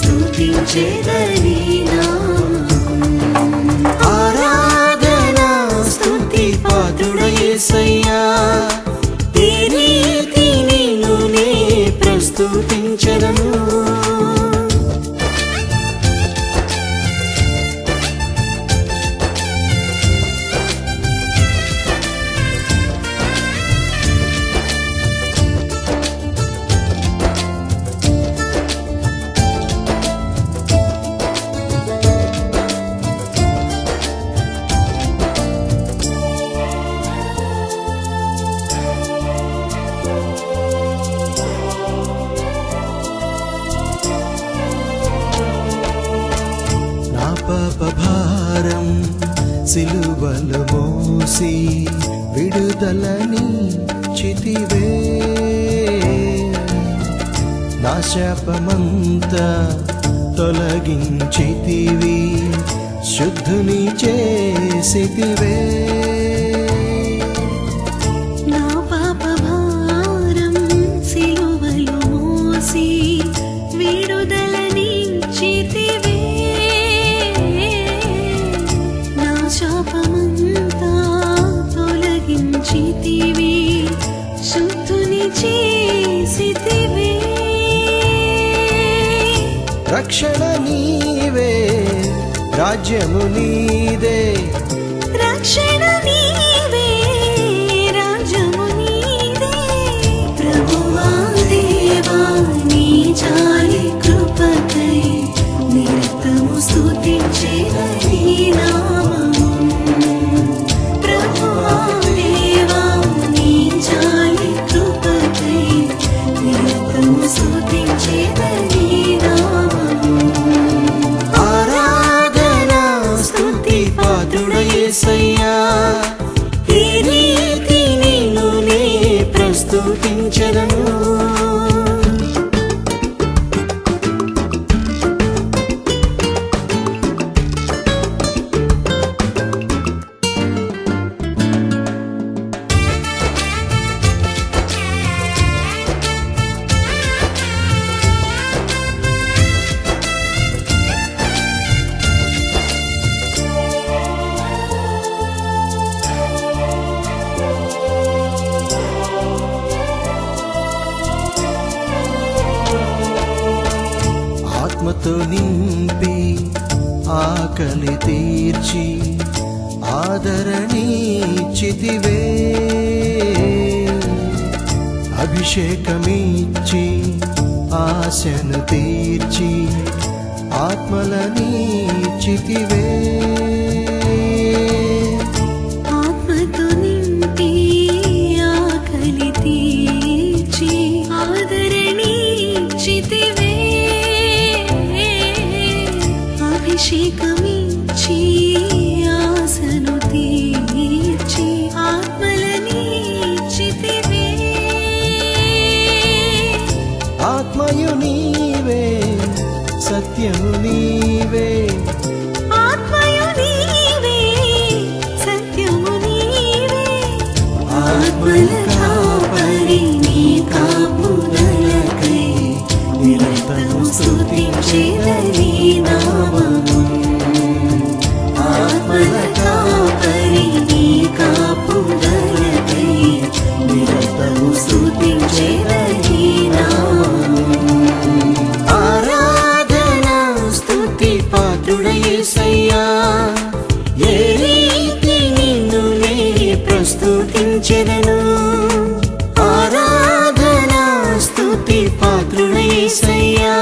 స్తుతించేదని నా ఆరాధన స్తుతి పాత్రుడు యేసయ్యా తిని తిని ప్రస్తుతించదను పాపభారం సిలువలు మోసి విడుదలని చితివే. నా శాపమంతా తొలగించితివి శుద్ధుని చేసివే చేసితివి. రక్షణ నీవే రాజ్యము నీదే. రక్షణ స్థుతించదను. ప్రేమతో నింపి ఆకలి తీర్చి ఆదరణీచితివే. అభిషేకమిచ్చి ఆశను తీర్చి ఆత్మలనీచితివే. నిత్యం నీవే. ఆత్మయు నీవే సత్యము నీవే. ఆత్మయు ఏసయ్యా